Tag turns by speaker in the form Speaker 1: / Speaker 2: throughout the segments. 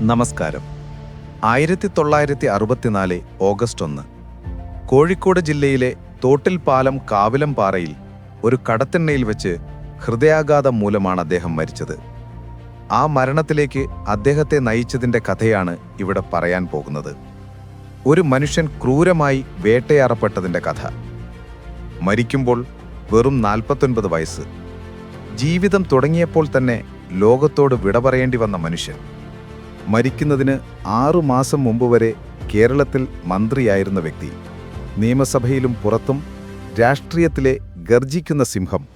Speaker 1: നമസ്കാരം. ആയിരത്തി തൊള്ളായിരത്തി അറുപത്തിനാല് ഓഗസ്റ്റ് ഒന്ന്. കോഴിക്കോട് ജില്ലയിലെ തോട്ടിൽപാലം കാവിലംപാറയിൽ ഒരു കടത്തെണ്ണയിൽ വെച്ച് ഹൃദയാഘാതം മൂലമാണ് അദ്ദേഹം മരിച്ചത്. ആ മരണത്തിലേക്ക് അദ്ദേഹത്തെ നയിച്ചതിന്റെ കഥയാണ് ഇവിടെ പറയാൻ പോകുന്നത്. ഒരു മനുഷ്യൻ ക്രൂരമായി വേട്ടയാറപ്പെട്ടതിന്റെ കഥ. മരിക്കുമ്പോൾ വെറും നാൽപ്പത്തൊൻപത് വയസ്സ്. ജീവിതം തുടങ്ങിയപ്പോൾ തന്നെ ലോകത്തോട് വിട പറയേണ്ടി വന്ന മനുഷ്യൻ. മരിക്കുന്നതിന് ആറു മാസം മുമ്പ് വരെ കേരളത്തിൽ മന്ത്രിയായിരുന്ന വ്യക്തി. നിയമസഭയിലും പുറത്തും രാഷ്ട്രീയത്തിലെ ഗർജിക്കുന്ന സിംഹം.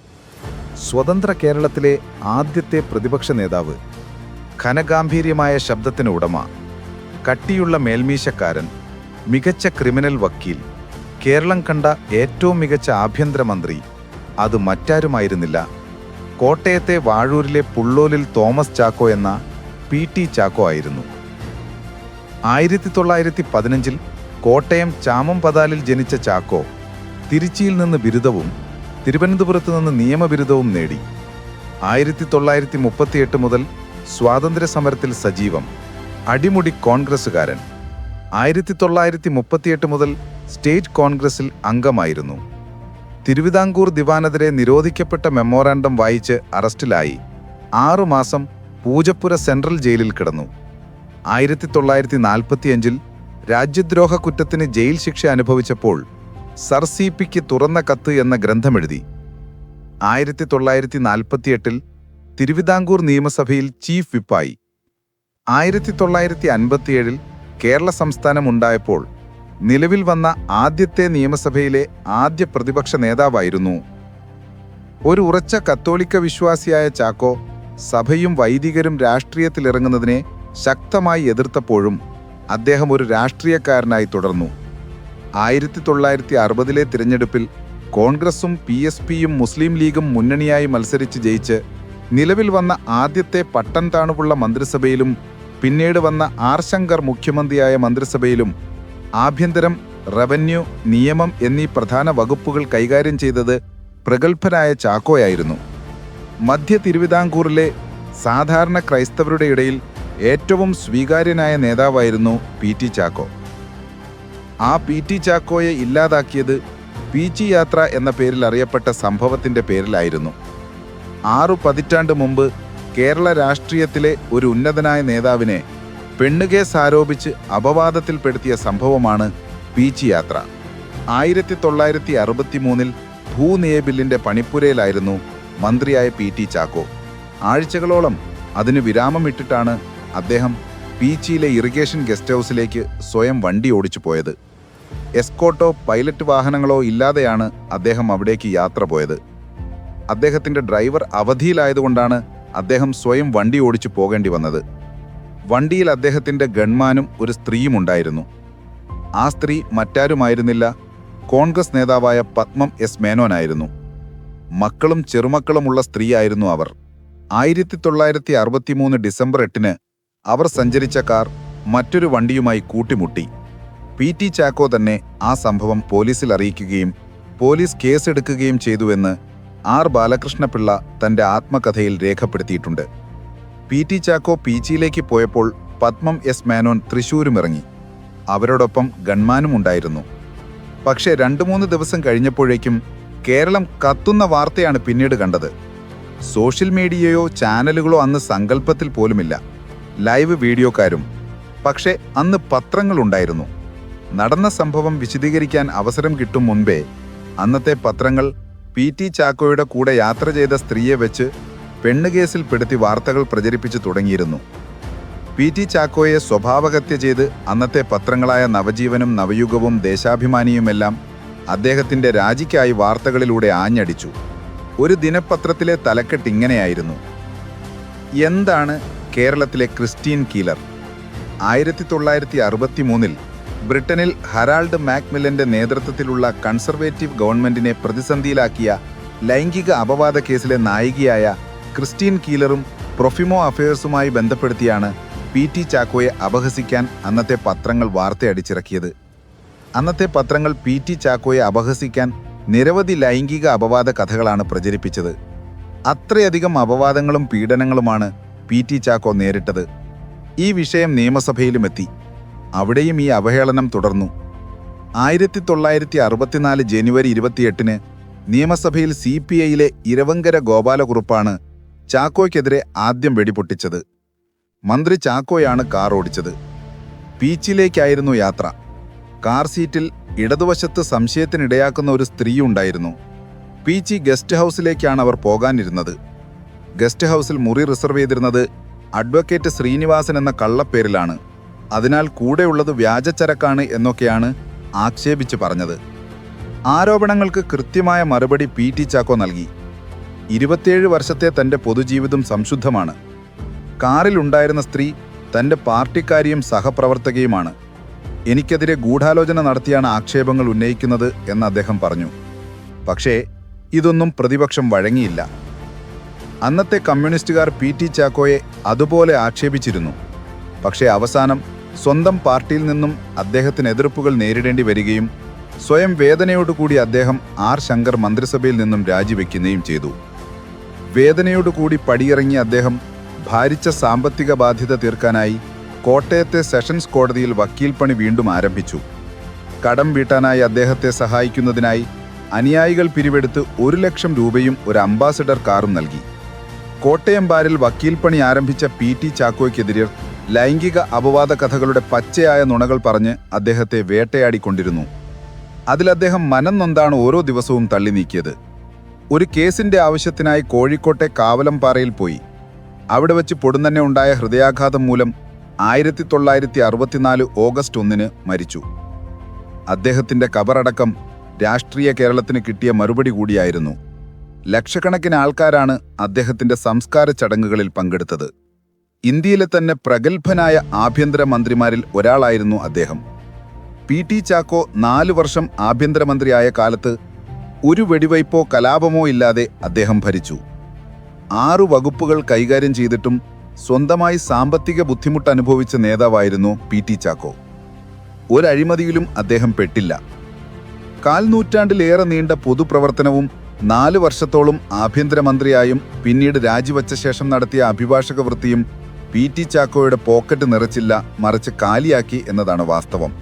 Speaker 1: സ്വതന്ത്ര കേരളത്തിലെ ആദ്യത്തെ പ്രതിപക്ഷ നേതാവ്. ഘനഗാംഭീര്യമായ ശബ്ദത്തിന് ഉടമ. കട്ടിയുള്ള മേൽമീശക്കാരൻ. മികച്ച ക്രിമിനൽ വക്കീൽ. കേരളം കണ്ട ഏറ്റവും മികച്ച ആഭ്യന്തരമന്ത്രി അത് മറ്റാരുമായിരുന്നില്ല. കോട്ടയത്തെ വാഴൂരിലെ പുള്ളോലിൽ തോമസ് ചാക്കോ എന്ന പി ടി ചാക്കോ ആയിരുന്നു. ആയിരത്തി തൊള്ളായിരത്തി പതിനഞ്ചിൽ കോട്ടയം ചാമംപതാലിൽ ജനിച്ച ചാക്കോ തിരുച്ചിയിൽ നിന്ന് ബിരുദവും തിരുവനന്തപുരത്ത് നിന്ന് നിയമബിരുദവും നേടി. ആയിരത്തി തൊള്ളായിരത്തി മുപ്പത്തിയെട്ട് മുതൽ സ്വാതന്ത്ര്യ സമരത്തിൽ സജീവം അടിമുടി കോൺഗ്രസ്സുകാരൻ. ആയിരത്തി തൊള്ളായിരത്തി മുപ്പത്തിയെട്ട് മുതൽ സ്റ്റേറ്റ് കോൺഗ്രസിൽ അംഗമായിരുന്നു. തിരുവിതാംകൂർ ദിവാനെതിരെ നിരോധിക്കപ്പെട്ട മെമ്മോറാണ്ടം വായിച്ച് അറസ്റ്റിലായി. ആറുമാസം പൂജപ്പുര സെൻട്രൽ ജയിലിൽ കിടന്നു. ആയിരത്തി തൊള്ളായിരത്തി നാൽപ്പത്തിയഞ്ചിൽ രാജ്യദ്രോഹ കുറ്റത്തിന് ജയിൽ ശിക്ഷ അനുഭവിച്ചപ്പോൾ സർ സി പിക്ക് തുറന്ന കത്ത് എന്ന ഗ്രന്ഥമെഴുതി. ആയിരത്തി തൊള്ളായിരത്തി നാൽപ്പത്തിയെട്ടിൽ തിരുവിതാംകൂർ നിയമസഭയിൽ ചീഫ് വിപ്പായി. ആയിരത്തി തൊള്ളായിരത്തി അൻപത്തിയേഴിൽ കേരള സംസ്ഥാനം ഉണ്ടായപ്പോൾ നിലവിൽ വന്ന ആദ്യത്തെ നിയമസഭയിലെ ആദ്യ പ്രതിപക്ഷ നേതാവായിരുന്നു. ഒരു ഉറച്ച കത്തോലിക്ക വിശ്വാസിയായ ചാക്കോ സഭയും വൈദികരും രാഷ്ട്രീയത്തിലിറങ്ങുന്നതിനെ ശക്തമായി എതിർത്തപ്പോഴും അദ്ദേഹം ഒരു രാഷ്ട്രീയക്കാരനായി തുടർന്നു. ആയിരത്തി തൊള്ളായിരത്തി അറുപതിലെ തിരഞ്ഞെടുപ്പിൽ കോൺഗ്രസും പി എസ് പിയും മുസ്ലിം ലീഗും മുന്നണിയായി മത്സരിച്ച് ജയിച്ച് നിലവിൽ വന്ന ആദ്യത്തെ പട്ടൻ താണുപുള്ള മന്ത്രിസഭയിലും പിന്നീട് വന്ന ആർ ശങ്കർ മുഖ്യമന്ത്രിയായ മന്ത്രിസഭയിലും ആഭ്യന്തരം റവന്യൂ നിയമം എന്നീ പ്രധാന വകുപ്പുകൾ കൈകാര്യം ചെയ്തത് പ്രഗത്ഭനായ ചാക്കോയായിരുന്നു. മധ്യ തിരുവിതാംകൂറിലെ സാധാരണ ക്രൈസ്തവരുടെ ഇടയിൽ ഏറ്റവും സ്വീകാര്യനായ നേതാവായിരുന്നു പി ടി ചാക്കോ. ആ പി ടി ചാക്കോയെ ഇല്ലാതാക്കിയത് പീച്ചി യാത്ര എന്ന പേരിൽ അറിയപ്പെട്ട സംഭവത്തിന്റെ പേരിലായിരുന്നു. ആറു പതിറ്റാണ്ട് മുമ്പ് കേരള രാഷ്ട്രീയത്തിലെ ഒരു ഉന്നതനായ നേതാവിനെ പെണ്ണുകേസ് ആരോപിച്ച് അപവാദത്തിൽപ്പെടുത്തിയ സംഭവമാണ് പീച്ചി യാത്ര. ആയിരത്തി തൊള്ളായിരത്തി അറുപത്തിമൂന്നിൽ ഭൂനിയബില്ലിന്റെ പണിപ്പുരയിലായിരുന്നു മന്ത്രിയായ പി ടി ചാക്കോ. ആഴ്ചകളോളം അതിന് വിരാമമിട്ടിട്ടാണ് അദ്ദേഹം പീച്ചിയിലെ ഇറിഗേഷൻ ഗസ്റ്റ് ഹൗസിലേക്ക് സ്വയം വണ്ടി ഓടിച്ചു പോയത്. എസ്കോട്ടോ പൈലറ്റ് വാഹനങ്ങളോ ഇല്ലാതെയാണ് അദ്ദേഹം അവിടേക്ക് യാത്ര പോയത്. അദ്ദേഹത്തിന്റെ ഡ്രൈവർ അവധിയിലായതുകൊണ്ടാണ് അദ്ദേഹം സ്വയം വണ്ടി ഓടിച്ചു പോകേണ്ടി വന്നത്. വണ്ടിയിൽ അദ്ദേഹത്തിന്റെ ഗൺമാനും ഒരു സ്ത്രീയും ഉണ്ടായിരുന്നു. ആ സ്ത്രീ മറ്റാരുമായിരുന്നില്ല. കോൺഗ്രസ് നേതാവായ പത്മം എസ് മേനോനായിരുന്നു. മക്കളും ചെറുമക്കളുമുള്ള സ്ത്രീയായിരുന്നു അവർ. ആയിരത്തി തൊള്ളായിരത്തി അറുപത്തിമൂന്ന് ഡിസംബർ എട്ടിന് അവർ സഞ്ചരിച്ച കാർ മറ്റൊരു വണ്ടിയുമായി കൂട്ടിമുട്ടി. പി ടി ചാക്കോ തന്നെ ആ സംഭവം പോലീസിൽ അറിയിക്കുകയും പോലീസ് കേസെടുക്കുകയും ചെയ്തുവെന്ന് ആർ ബാലകൃഷ്ണപിള്ള തന്റെ ആത്മകഥയിൽ രേഖപ്പെടുത്തിയിട്ടുണ്ട്. പി ടി ചാക്കോ പീച്ചിയിലേക്ക് പോയപ്പോൾ പത്മം എസ് മേനോൻ തൃശൂരും ഇറങ്ങി അവരോടൊപ്പം ഗൺമാനും ഉണ്ടായിരുന്നു പക്ഷേ രണ്ടു മൂന്ന് ദിവസം കഴിഞ്ഞപ്പോഴേക്കും കേരളം കത്തുന്ന വാർത്തയാണ് പിന്നീട് കണ്ടത്. സോഷ്യൽ മീഡിയയോ ചാനലുകളോ അന്ന് സങ്കല്പത്തിൽ പോലുമില്ല. ലൈവ് വീഡിയോക്കാരും. പക്ഷേ അന്ന് പത്രങ്ങളുണ്ടായിരുന്നു. നടന്ന സംഭവം വിശദീകരിക്കാൻ അവസരം കിട്ടും മുൻപേ അന്നത്തെ പത്രങ്ങൾ പി ടി ചാക്കോയുടെ കൂടെ യാത്ര ചെയ്ത സ്ത്രീയെ വെച്ച് പെണ്ണുകേസിൽ പെടുത്തി വാർത്തകൾ പ്രചരിപ്പിച്ചു തുടങ്ങിയിരുന്നു. പി ടി ചാക്കോയെ സ്വഭാവഹത്യ ചെയ്ത് അന്നത്തെ പത്രങ്ങളായ നവജീവനും നവയുഗവും ദേശാഭിമാനിയുമെല്ലാം അദ്ദേഹത്തിന്റെ രാജിക്കായി വാർത്തകളിലൂടെ ആഞ്ഞടിച്ചു. ഒരു ദിനപത്രത്തിലെ തലക്കെട്ട് ഇങ്ങനെയായിരുന്നു. എന്താണ് കേരളത്തിലെ ക്രിസ്റ്റീൻ കീലർ? ആയിരത്തി തൊള്ളായിരത്തി അറുപത്തി മൂന്നിൽ ബ്രിട്ടനിൽ ഹറാൾഡ് മാക്മില്ലന്റെ നേതൃത്വത്തിലുള്ള കൺസർവേറ്റീവ് ഗവൺമെന്റിനെ പ്രതിസന്ധിയിലാക്കിയ ലൈംഗിക അപവാദ കേസിലെ നായികയായ ക്രിസ്റ്റീൻ കീലറും പ്രൊഫിമോ അഫയേഴ്സുമായി ബന്ധപ്പെടുത്തിയാണ് പി ടി ചാക്കോയെ അപഹസിക്കാൻ അന്നത്തെ പത്രങ്ങൾ വാർത്തയടിച്ചിറക്കിയത്. അന്നത്തെ പത്രങ്ങൾ പി ടി ചാക്കോയെ അപഹസിക്കാൻ നിരവധി ലൈംഗിക അപവാദ കഥകളാണ് പ്രചരിപ്പിച്ചത്. അത്രയധികം അപവാദങ്ങളും പീഡനങ്ങളുമാണ് പി ടി ചാക്കോ നേരിട്ടത്. ഈ വിഷയം നിയമസഭയിലുമെത്തി. അവിടെയും ഈ അവഹേളനം തുടർന്നു. ആയിരത്തി തൊള്ളായിരത്തി അറുപത്തിനാല് ജനുവരി ഇരുപത്തിയെട്ടിന് നിയമസഭയിൽ സി പി ഐയിലെ ഇരവങ്കര ഗോപാലകുറുപ്പാണ് ചാക്കോയ്ക്കെതിരെ ആദ്യം വെടിപൊട്ടിച്ചത്. മന്ത്രി ചാക്കോയാണ് കാർ ഓടിച്ചത് ബീച്ചിലേക്കായിരുന്നു യാത്ര. കാർ സീറ്റിൽ ഇടതുവശത്ത് സംശയത്തിനിടയാക്കുന്ന ഒരു സ്ത്രീ ഉണ്ടായിരുന്നു പീച്ചി ഗസ്റ്റ് ഹൗസിലേക്കാണ് അവർ പോകാനിരുന്നത്. ഗസ്റ്റ് ഹൗസിൽ മുറി റിസർവ് ചെയ്തിരുന്നത് അഡ്വക്കേറ്റ് ശ്രീനിവാസൻ എന്ന കള്ളപ്പേരിലാണ്. അതിനാൽ കൂടെയുള്ളത് വ്യാജച്ചരക്കാണ് എന്നൊക്കെയാണ് ആക്ഷേപിച്ച് പറഞ്ഞത്. ആരോപണങ്ങൾക്ക് കൃത്യമായ മറുപടി പി ടി ചാക്കോ നൽകി. ഇരുപത്തിയേഴ് വർഷത്തെ തന്റെ പൊതുജീവിതം സംശുദ്ധമാണ്. കാറിലുണ്ടായിരുന്ന സ്ത്രീ തന്റെ പാർട്ടിക്കാരിയും സഹപ്രവർത്തകയുമാണ്. എനിക്കെതിരെ ഗൂഢാലോചന നടത്തിയാണ് ആക്ഷേപങ്ങൾ ഉന്നയിക്കുന്നത് എന്ന് അദ്ദേഹം പറഞ്ഞു. പക്ഷേ ഇതൊന്നും പ്രതിപക്ഷം വഴങ്ങിയില്ല. അന്നത്തെ കമ്മ്യൂണിസ്റ്റുകാർ പി ടി ചാക്കോയെ അതുപോലെ ആക്ഷേപിച്ചിരുന്നു. പക്ഷേ അവസാനം സ്വന്തം പാർട്ടിയിൽ നിന്നും അദ്ദേഹത്തിന് എതിർപ്പുകൾ നേരിടേണ്ടി വരികയും സ്വയം വേദനയോടുകൂടി അദ്ദേഹം ആർ ശങ്കർ മന്ത്രിസഭയിൽ നിന്നും രാജിവെക്കുകയും ചെയ്തു. വേദനയോടുകൂടി പടിയിറങ്ങിയ അദ്ദേഹം ഭാരിച്ച സാമ്പത്തിക ബാധ്യത തീർക്കാനായി കോട്ടയത്തെ സെഷൻസ് കോടതിയിൽ വക്കീൽ പണി വീണ്ടും ആരംഭിച്ചു. കടം വീട്ടാനായി അദ്ദേഹത്തെ സഹായിക്കുന്നതിനായി അനുയായികൾ പിരിവെടുത്ത് ഒരു ലക്ഷം രൂപയും ഒരു അംബാസഡർ കാറും നൽകി. കോട്ടയം ബാരിൽ വക്കീൽ പണി ആരംഭിച്ച പി ടി ചാക്കോയ്ക്കെതിരെ ലൈംഗിക അപവാദ കഥകളുടെ പച്ചയായ നുണകൾ പറഞ്ഞ് അദ്ദേഹത്തെ വേട്ടയാടിക്കൊണ്ടിരുന്നു. അതിൽ അദ്ദേഹം മനം നൊന്താണ് ഓരോ ദിവസവും തള്ളി നീക്കിയത്. ഒരു കേസിന്റെ ആവശ്യത്തിനായി കോഴിക്കോട്ടെ കാവലംപാറയിൽ പോയി. അവിടെ വെച്ച് പൊടുന്നന്നെ ഉണ്ടായ ഹൃദയാഘാതം മൂലം ആയിരത്തി തൊള്ളായിരത്തി അറുപത്തിനാല് ഓഗസ്റ്റ് ഒന്നിന് മരിച്ചു. അദ്ദേഹത്തിന്റെ കബറടക്കം രാഷ്ട്രീയ കേരളത്തിന് കിട്ടിയ മറുപടി കൂടിയായിരുന്നു. ലക്ഷക്കണക്കിന് ആൾക്കാരാണ് അദ്ദേഹത്തിന്റെ സംസ്കാര ചടങ്ങുകളിൽ പങ്കെടുത്തത്. ഇന്ത്യയിലെ തന്നെ പ്രഗത്ഭനായ ആഭ്യന്തര മന്ത്രിമാരിൽ ഒരാളായിരുന്നു അദ്ദേഹം. പി ടി ചാക്കോ നാല് വർഷം ആഭ്യന്തരമന്ത്രിയായ കാലത്ത് ഒരു വെടിവയ്പോ കലാപമോ ഇല്ലാതെ അദ്ദേഹം ഭരിച്ചു. ആറു വകുപ്പുകൾ കൈകാര്യം ചെയ്തിട്ടും സ്വന്തമായി സാമ്പത്തിക ബുദ്ധിമുട്ട് അനുഭവിച്ച നേതാവായിരുന്നു പി ടി ചാക്കോ. ഒരഴിമതിയിലും അദ്ദേഹം പെട്ടില്ല. കാൽനൂറ്റാണ്ടിലേറെ നീണ്ട പൊതുപ്രവർത്തനവും നാല് വർഷത്തോളം ആഭ്യന്തരമന്ത്രിയായും പിന്നീട് രാജിവച്ച ശേഷം നടത്തിയ അഭിഭാഷക വൃത്തിയും പി ടി ചാക്കോയുടെ പോക്കറ്റ് നിറച്ചില്ല മറിച്ച് കാലിയാക്കി എന്നതാണ് വാസ്തവം.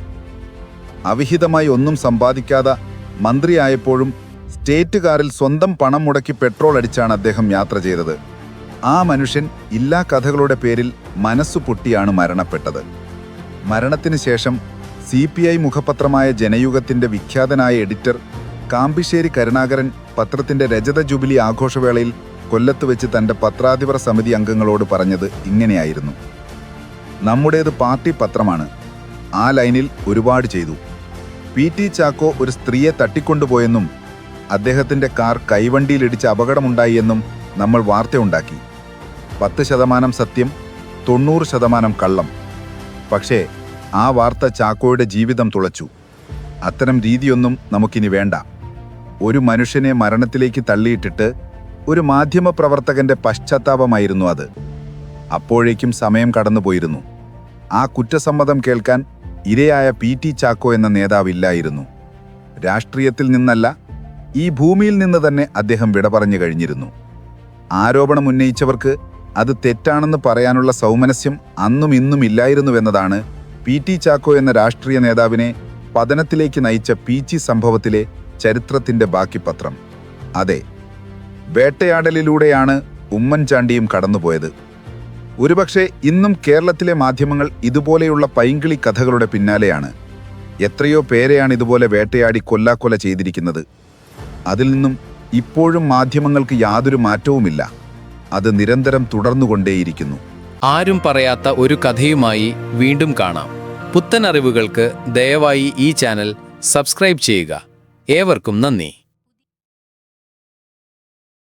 Speaker 1: അവിഹിതമായി ഒന്നും സമ്പാദിക്കാതെ മന്ത്രിയായപ്പോഴും സ്റ്റേറ്റ് കാറിൽ സ്വന്തം പണം മുടക്കി പെട്രോൾ അടിച്ചാണ് അദ്ദേഹം യാത്ര ചെയ്തത്. ആ മനുഷ്യൻ ഇല്ലാ കഥകളുടെ പേരിൽ മനസ്സു പൊട്ടിയാണ് മരണപ്പെട്ടത്. മരണത്തിന് ശേഷം സി പി ഐ മുഖപത്രമായ ജനയുഗത്തിന്റെ വിഖ്യാതനായ എഡിറ്റർ കാമ്പിശ്ശേരി കരുണാകരൻ പത്രത്തിന്റെ രജത ജൂബിലി ആഘോഷവേളയിൽ കൊല്ലത്ത് വെച്ച് തന്റെ പത്രാധിപർ സമിതി അംഗങ്ങളോട് പറഞ്ഞത് ഇങ്ങനെയായിരുന്നു. നമ്മുടേത് പാർട്ടി പത്രമാണ്. ആ ലൈനിൽ ഒരുപാട് ചെയ്തു. പി ടി ചാക്കോ ഒരു സ്ത്രീയെ തട്ടിക്കൊണ്ടുപോയെന്നും അദ്ദേഹത്തിന്റെ കാർ കൈവണ്ടിയിലിടിച്ച് അപകടമുണ്ടായി എന്നും നമ്മൾ വാർത്തയുണ്ടാക്കി പത്ത് ശതമാനം സത്യം തൊണ്ണൂറ് ശതമാനം കള്ളം. പക്ഷേ ആ വാർത്ത ചാക്കോയുടെ ജീവിതം തുളച്ചു. അത്തരം രീതിയൊന്നും നമുക്കിനി വേണ്ട. ഒരു മനുഷ്യനെ മരണത്തിലേക്ക് തള്ളിയിട്ടിട്ട് ഒരു മാധ്യമപ്രവർത്തകന്റെ പശ്ചാത്താപമായിരുന്നു അത്. അപ്പോഴേക്കും സമയം കടന്നുപോയിരുന്നു. ആ കുറ്റസമ്മതം കേൾക്കാൻ ഇരയായ പി ടി ചാക്കോ എന്ന നേതാവില്ലായിരുന്നു രാഷ്ട്രീയത്തിൽ നിന്നല്ല ഈ ഭൂമിയിൽ നിന്ന് തന്നെ അദ്ദേഹം വിട പറഞ്ഞു കഴിഞ്ഞിരുന്നു. ആരോപണം ഉന്നയിച്ചവർക്ക് അത് തെറ്റാണെന്ന് പറയാനുള്ള സൗമനസ്യം അന്നും ഇന്നും ഇല്ലായിരുന്നുവെന്നതാണ് പി ടി ചാക്കോ എന്ന രാഷ്ട്രീയ നേതാവിനെ പതനത്തിലേക്ക് നയിച്ച പീച്ചി സംഭവത്തിലെ ചരിത്രത്തിന്റെ ബാക്കി പത്രം. അതെ വേട്ടയാടലിലൂടെയാണ് ഉമ്മൻചാണ്ടിയും കടന്നുപോയത്. ഒരുപക്ഷെ ഇന്നും കേരളത്തിലെ മാധ്യമങ്ങൾ ഇതുപോലെയുള്ള പൈങ്കിളി കഥകളുടെ പിന്നാലെയാണ്. എത്രയോ പേരെയാണ് ഇതുപോലെ വേട്ടയാടി കൊല്ലാക്കൊല ചെയ്തിരിക്കുന്നത്. അതിൽ നിന്നും ഇപ്പോഴും മാധ്യമങ്ങൾക്ക് യാതൊരു മാറ്റവുമില്ല. അത് നിരന്തരം തുടർന്നുകൊണ്ടേയിരിക്കുന്നു.
Speaker 2: ആരും പറയാത്ത ഒരു കഥയുമായി വീണ്ടും കാണാം. പുത്തൻ അറിവുകൾക്ക് ദയവായി ഈ ചാനൽ സബ്സ്ക്രൈബ് ചെയ്യുക. ഏവർക്കും നന്ദി.